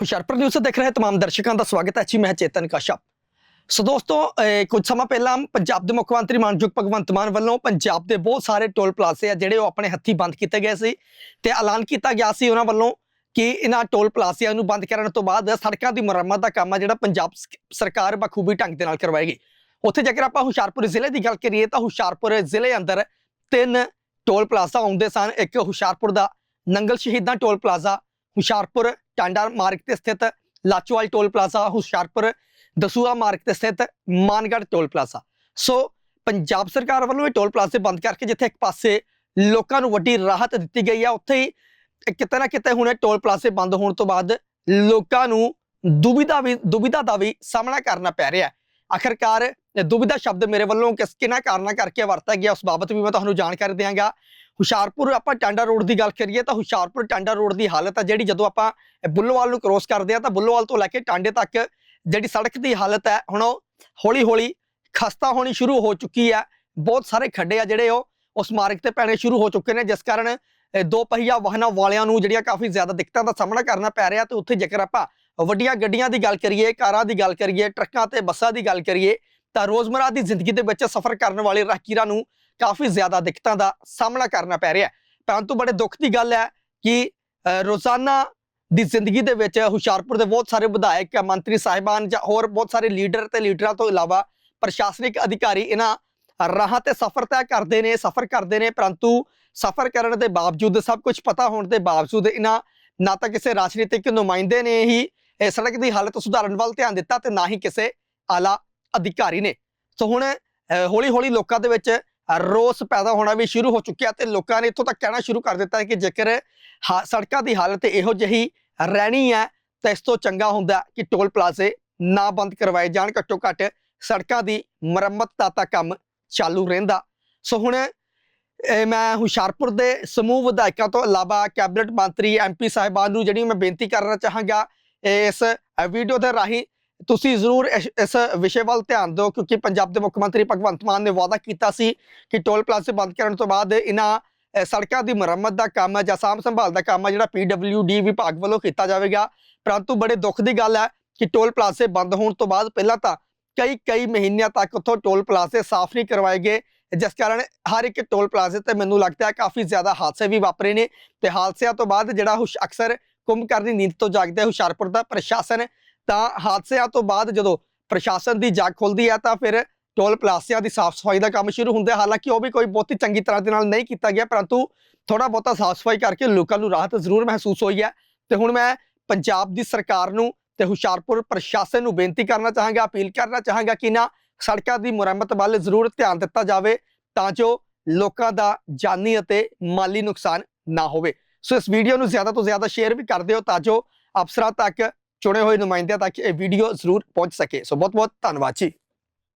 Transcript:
Hoshiarpur news ਦੇਖ ਰਹੇ ਤਮਾਮ ਦਰਸ਼ਕਾਂ ਦਾ ਸਵਾਗਤ ਹੈ। ਜੀ, ਮੈਂ ਚੇਤਨ ਕਸ਼ਪ। ਸੋ ਦੋਸਤੋ ਕੁਝ ਸਮਾਂ ਪਹਿਲਾਂ ਪੰਜਾਬ ਦੇ ਮੁੱਖ ਮੰਤਰੀ ਮਾਨਯੋਗ ਭਗਵੰਤ ਮਾਨ ਵੱਲੋਂ ਪੰਜਾਬ ਦੇ ਬਹੁਤ ਸਾਰੇ ਟੋਲ ਪਲਾਜ਼ੇ ਆ ਜਿਹੜੇ ਉਹ ਆਪਣੇ ਹੱਥੀ ਬੰਦ ਕੀਤੇ ਗਏ ਸੀ ਤੇ ਐਲਾਨ ਕੀਤਾ ਗਿਆ ਸੀ ਉਹਨਾਂ ਵੱਲੋਂ ਕਿ ਇਹਨਾਂ ਟੋਲ ਪਲਾਜ਼ਿਆਂ ਨੂੰ ਬੰਦ ਕਰਨ ਤੋਂ ਬਾਅਦ ਸੜਕਾਂ ਦੀ ਮੁਰੰਮਤ ਦਾ ਕੰਮ ਆ ਜਿਹੜਾ ਪੰਜਾਬ ਸਰਕਾਰ ਬਖੂਬੀ ਢੰਗ ਦੇ ਨਾਲ ਕਰਵਾਏਗੀ। ਉੱਥੇ ਜੇਕਰ ਆਪਾਂ ਹੁਸ਼ਿਆਰਪੁਰ ਜ਼ਿਲ੍ਹੇ ਦੀ ਗੱਲ ਕਰੀਏ ਤਾਂ ਹੁਸ਼ਿਆਰਪੁਰ ਜ਼ਿਲ੍ਹੇ ਅੰਦਰ ਤਿੰਨ ਟੋਲ ਪਲਾਜ਼ਾ ਆਉਂਦੇ ਸਨ। ਇੱਕ ਹੁਸ਼ਿਆਰਪੁਰ ਦਾ ਨੰਗਲ ਸ਼ਹੀਦਾਂ ਟੋਲ ਪਲਾਜ਼ਾ, ਹੁਸ਼ਿਆਰਪੁਰ ਟਾਂਡਾ ਮਾਰਗ ਤੇ ਸਥਿਤ ਲਾਚੋਵਾਲ ਟੋਲ ਪਲਾਜ਼ਾ, ਹੁਸ਼ਿਆਰਪੁਰ ਦਸੂਆ ਮਾਰਗ ਤੇ ਸਥਿਤ Mangarh toll plaza. So Punjab ਸਰਕਾਰ ਵੱਲੋਂ ਇਹ ਟੋਲ ਪਲਾਜ਼ੇ ਬੰਦ ਕਰਕੇ ਜਿੱਥੇ ਇੱਕ ਪਾਸੇ ਲੋਕਾਂ ਨੂੰ ਵੱਡੀ ਰਾਹਤ ਦਿੱਤੀ ਗਈ ਹੈ ਉੱਥੇ ਹੀ ਕਿਤੇ ਨਾ ਕਿਤੇ ਹੁਣ ਇਹ ਟੋਲ ਪਲਾਜ਼ੇ ਬੰਦ ਹੋਣ ਤੋਂ ਬਾਅਦ ਲੋਕਾਂ ਨੂੰ ਦੁਬਿਧਾ ਵੀ ਦੁਬਿਧਾ ਦਾ ਵੀ ਸਾਹਮਣਾ ਕਰਨਾ ਪੈ ਰਿਹਾ। ਹੈ ਆਖਰਕਾਰ ਦੁਬਿਧਾ ਸ਼ਬਦ ਮੇਰੇ ਵੱਲੋਂ ਕਿਸ ਕਿਹਨਾਂ ਕਾਰਨਾਂ ਕਰਕੇ ਵਰਤਿਆ ਗਿਆ, ਉਸ ਬਾਬਤ ਵੀ ਮੈਂ ਤੁਹਾਨੂੰ ਜਾਣਕਾਰੀ ਦਿਆਂਗਾ। ਹੁਸ਼ਿਆਰਪੁਰ ਆਪਾਂ ਟਾਂਡਾ ਰੋਡ ਦੀ ਗੱਲ ਕਰੀਏ ਤਾਂ ਹੁਸ਼ਿਆਰਪੁਰ ਟਾਂਡਾ ਰੋਡ ਦੀ ਹਾਲਤ ਆ ਜਿਹੜੀ ਜਦੋਂ ਆਪਾਂ ਬੁੱਲੋਵਾਲ ਨੂੰ ਕ੍ਰੋਸ ਕਰਦੇ ਆ ਤਾਂ ਬੁੱਲੋਵਾਲ ਤੋਂ ਲੈ ਕੇ ਟਾਂਡੇ ਤੱਕ ਜਿਹੜੀ ਸੜਕ ਦੀ ਹਾਲਤ ਹੈ, ਹੁਣ ਉਹ ਹੌਲੀ ਹੌਲੀ ਖਸਤਾ ਹੋਣੀ ਸ਼ੁਰੂ ਹੋ ਚੁੱਕੀ ਹੈ। ਬਹੁਤ ਸਾਰੇ ਖੱਡੇ ਆ ਜਿਹੜੇ ਉਹ ਉਸ ਮਾਰਗ ਤੇ ਪੈਣੇ ਸ਼ੁਰੂ ਹੋ ਚੁੱਕੇ ਨੇ, ਜਿਸ ਕਾਰਨ ਦੋ ਪਹੀਆ ਵਾਹਨਾਂ ਵਾਲਿਆਂ ਨੂੰ ਜਿਹੜੀਆਂ ਕਾਫੀ ਜ਼ਿਆਦਾ ਦਿੱਕਤਾਂ ਦਾ ਸਾਹਮਣਾ ਕਰਨਾ ਪੈ ਰਿਹਾ ਤੇ ਉੱਥੇ ਜੇਕਰ ਆਪਾਂ ਵੱਡੀਆਂ ਗੱਡੀਆਂ ਦੀ ਗੱਲ ਕਰੀਏ, ਕਾਰਾਂ ਦੀ ਗੱਲ ਕਰੀਏ, ਟਰੱਕਾਂ ਤੇ ਬੱਸਾਂ ਦੀ ਗੱਲ ਕਰੀਏ ਤਾਂ ਰੋਜ਼ਮਰਾ ਦੀ ਜ਼ਿੰਦਗੀ ਦੇ ਵਿੱਚ ਸਫ਼ਰ ਕਰਨ ਵਾਲੇ ਰਾਹਗੀਰਾਂ ਨੂੰ ਕਾਫੀ ਜ਼ਿਆਦਾ ਦਿੱਕਤਾਂ ਦਾ ਸਾਹਮਣਾ ਕਰਨਾ ਪੈ ਰਿਹਾ ਹੈ। ਪਰੰਤੂ ਬੜੇ ਦੁੱਖ ਦੀ ਗੱਲ ਹੈ ਕਿ ਰੋਜ਼ਾਨਾ ਦੀ ਜ਼ਿੰਦਗੀ ਦੇ ਵਿੱਚ ਹੁਸ਼ਿਆਰਪੁਰ ਦੇ ਬਹੁਤ ਸਾਰੇ ਵਿਧਾਇਕ, ਮੰਤਰੀ, ਸਾਹਿਬਾਨ ਜਾਂ ਹੋਰ ਬਹੁਤ ਸਾਰੇ ਲੀਡਰ ਤੇ ਲੀਡਰਾਂ ਤੋਂ ਇਲਾਵਾ ਪ੍ਰਸ਼ਾਸਨਿਕ ਅਧਿਕਾਰੀ ਇਹਨਾਂ ਰਾਹਾਂ ਤੇ ਸਫ਼ਰ ਤੈਅ ਕਰਦੇ ਨੇ, ਸਫ਼ਰ ਕਰਦੇ ਨੇ। ਪਰੰਤੂ ਸਫ਼ਰ ਕਰਨ ਦੇ ਬਾਵਜੂਦ, ਸਭ ਕੁਝ ਪਤਾ ਹੋਣ ਦੇ ਬਾਵਜੂਦ ਇਹਨਾਂ ਨਾ ਤਾਂ ਕਿਸੇ ਰਾਜਨੀਤਿਕ ਨੁਮਾਇੰਦੇ ਨੇ ਹੀ ਇਹ ਸੜਕ ਦੀ ਹਾਲਤ ਸੁਧਾਰਨ ਵੱਲ ਧਿਆਨ ਦਿੱਤਾ ਤੇ ਨਾ ਹੀ ਕਿਸੇ ਆਲਾ ਅਧਿਕਾਰੀ ਨੇ। ਸੋ ਹੁਣ ਹੌਲੀ ਹੌਲੀ ਲੋਕਾਂ ਦੇ ਵਿੱਚ ਰੋਸ ਪੈਦਾ ਹੋਣਾ ਵੀ ਸ਼ੁਰੂ ਹੋ ਚੁੱਕਿਆ ਤੇ ਲੋਕਾਂ ਨੇ ਇੱਥੋਂ ਤੱਕ ਕਹਿਣਾ ਸ਼ੁਰੂ ਕਰ ਦਿੱਤਾ ਹੈ ਕਿ ਜੇਕਰ ਹਾ- ਸੜਕਾਂ ਦੀ ਹਾਲਤ ਇਹੋ ਜਿਹੀ ਰਹਿਣੀ ਹੈ, ਤਾਂ ਇਸ ਤੋਂ ਚੰਗਾ ਹੁੰਦਾ ਕਿ ਟੋਲ ਪਲਾਜ਼ੇ ਨਾ ਬੰਦ ਕਰਵਾਏ ਜਾਣ। ਘੱਟੋ ਘੱਟ ਸੜਕਾਂ ਦੀ ਮੁਰੰਮਤ ਦਾ ਤਾਂ ਕੰਮ ਚਾਲੂ ਰਹਿੰਦਾ। ਸੋ ਹੁਣ ਮੈਂ ਹੁਸ਼ਿਆਰਪੁਰ ਦੇ ਸਮੂਹ ਵਿਧਾਇਕਾਂ ਤੋਂ ਇਲਾਵਾ ਕੈਬਨਿਟ ਮੰਤਰੀ ਐਮਪੀ ਸਾਹਿਬਾਨ ਨੂੰ ਜਿਹੜੀ ਮੈਂ ਬੇਨਤੀ ਕਰਨਾ ਚਾਹਾਂਗਾ, ਇਸ ਵੀਡੀਓ ਦੇ ਰਾਹੀਂ ਤੁਸੀਂ ਜ਼ਰੂਰ ਇਸ ਇਸ ਵਿਸ਼ੇ ਵੱਲ ਧਿਆਨ ਦਿਓ, ਕਿਉਂਕਿ ਪੰਜਾਬ ਦੇ ਮੁੱਖ ਮੰਤਰੀ ਭਗਵੰਤ ਮਾਨ ਨੇ ਵਾਅਦਾ ਕੀਤਾ ਸੀ ਕਿ ਟੋਲ ਪਲਾਜ਼ੇ ਬੰਦ ਕਰਨ ਤੋਂ ਬਾਅਦ ਇਹਨਾਂ ਸੜਕਾਂ ਦੀ ਮੁਰੰਮਤ ਦਾ ਕੰਮ ਹੈ ਜਾਂ ਸਾਂਭ ਸੰਭਾਲ ਦਾ ਕੰਮ ਹੈ, ਜਿਹੜਾ ਪੀਡਬਲਯੂਡੀ ਵਿਭਾਗ ਵੱਲੋਂ ਕੀਤਾ ਜਾਵੇਗਾ। ਪਰੰਤੂ ਬੜੇ ਦੁੱਖ ਦੀ ਗੱਲ ਹੈ ਕਿ ਟੋਲ ਪਲਾਜ਼ੇ ਬੰਦ ਹੋਣ ਤੋਂ ਬਾਅਦ ਪਹਿਲਾਂ ਤਾਂ ਕਈ ਕਈ ਮਹੀਨਿਆਂ ਤੱਕ ਉੱਥੋਂ ਟੋਲ ਪਲਾਜ਼ੇ ਸਾਫ਼ ਨਹੀਂ ਕਰਵਾਏ ਗਏ, ਜਿਸ ਕਾਰਨ ਹਰ ਇੱਕ ਟੋਲ ਪਲਾਜ਼ੇ ਤੇ ਮੈਨੂੰ ਲੱਗਦਾ ਹੈ ਕਾਫੀ ਜ਼ਿਆਦਾ ਹਾਦਸੇ ਵੀ ਵਾਪਰੇ ਨੇ ਤੇ ਹਾਦਸਿਆਂ ਤੋਂ ਬਾਅਦ ਜਿਹੜਾ ਹੁਸ਼ ਅਕਸਰ ਕੁੰਭਕਰਨ ਦੀ ਨੀਂਦ ਤੋਂ ਜਾਗਦੇ ਹੁਸ਼ਿਆਰਪੁਰ ਦਾ ਪ੍ਰਸ਼ਾਸਨ ਤਾਂ ਹਾਦਸਿਆਂ ਤੋਂ ਬਾਅਦ ਜਦੋਂ ਪ੍ਰਸ਼ਾਸਨ ਦੀ ਜਾਗ ਖੁੱਲਦੀ ਹੈ ਤਾਂ ਫਿਰ ਟੋਲ ਪਲਾਜ਼ਿਆਂ ਦੀ ਸਾਫ਼ ਸਫ਼ਾਈ ਦਾ ਕੰਮ ਸ਼ੁਰੂ ਹੁੰਦਾ ਹਾਲਾਂਕਿ ਉਹ ਵੀ ਕੋਈ ਬਹੁਤੀ ਚੰਗੀ ਤਰ੍ਹਾਂ ਦੇ ਨਾਲ ਨਹੀਂ ਕੀਤਾ ਗਿਆ, ਪਰੰਤੂ ਥੋੜਾ ਬਹੁਤਾ ਸਾਫ਼ ਸਫ਼ਾਈ ਕਰਕੇ ਲੋਕਾਂ ਨੂੰ ਰਾਹਤ ਜ਼ਰੂਰ ਮਹਿਸੂਸ ਹੋਈ ਹੈ। ਤੇ ਹੁਣ ਮੈਂ ਪੰਜਾਬ ਦੀ ਸਰਕਾਰ ਨੂੰ ਤੇ ਹੁਸ਼ਿਆਰਪੁਰ ਪ੍ਰਸ਼ਾਸਨ ਨੂੰ ਬੇਨਤੀ ਕਰਨਾ ਚਾਹਾਂਗਾ, ਅਪੀਲ ਕਰਨਾ ਚਾਹਾਂਗਾ ਕਿ ਨਾ ਸੜਕਾਂ ਦੀ ਮੁਰੰਮਤ ਵੱਲ ਜ਼ਰੂਰ ਧਿਆਨ ਦਿੱਤਾ ਜਾਵੇ ਤਾਂ ਜੋ ਲੋਕਾਂ ਦਾ ਜਾਨੀ ਅਤੇ ਮਾਲੀ ਨੁਕਸਾਨ ਨਾ ਹੋਵੇ। ਸੋ ਇਸ ਵੀਡੀਓ ਨੂੰ ਜ਼ਿਆਦਾ ਤੋਂ ਜ਼ਿਆਦਾ ਸ਼ੇਅਰ ਵੀ ਕਰ ਦਿਓ ਤਾਂ ਜੋ ਅਫਸਰਾਂ ਤੱਕ ਚੁਣੇ ਹੋਏ ਨੁਮਾਇੰਦਿਆਂ ਤੱਕ ਇਹ ਵੀਡੀਓ ਜ਼ਰੂਰ ਪਹੁੰਚ ਸਕੇ। ਸੋ ਬਹੁਤ ਬਹੁਤ ਧੰਨਵਾਦ ਜੀ।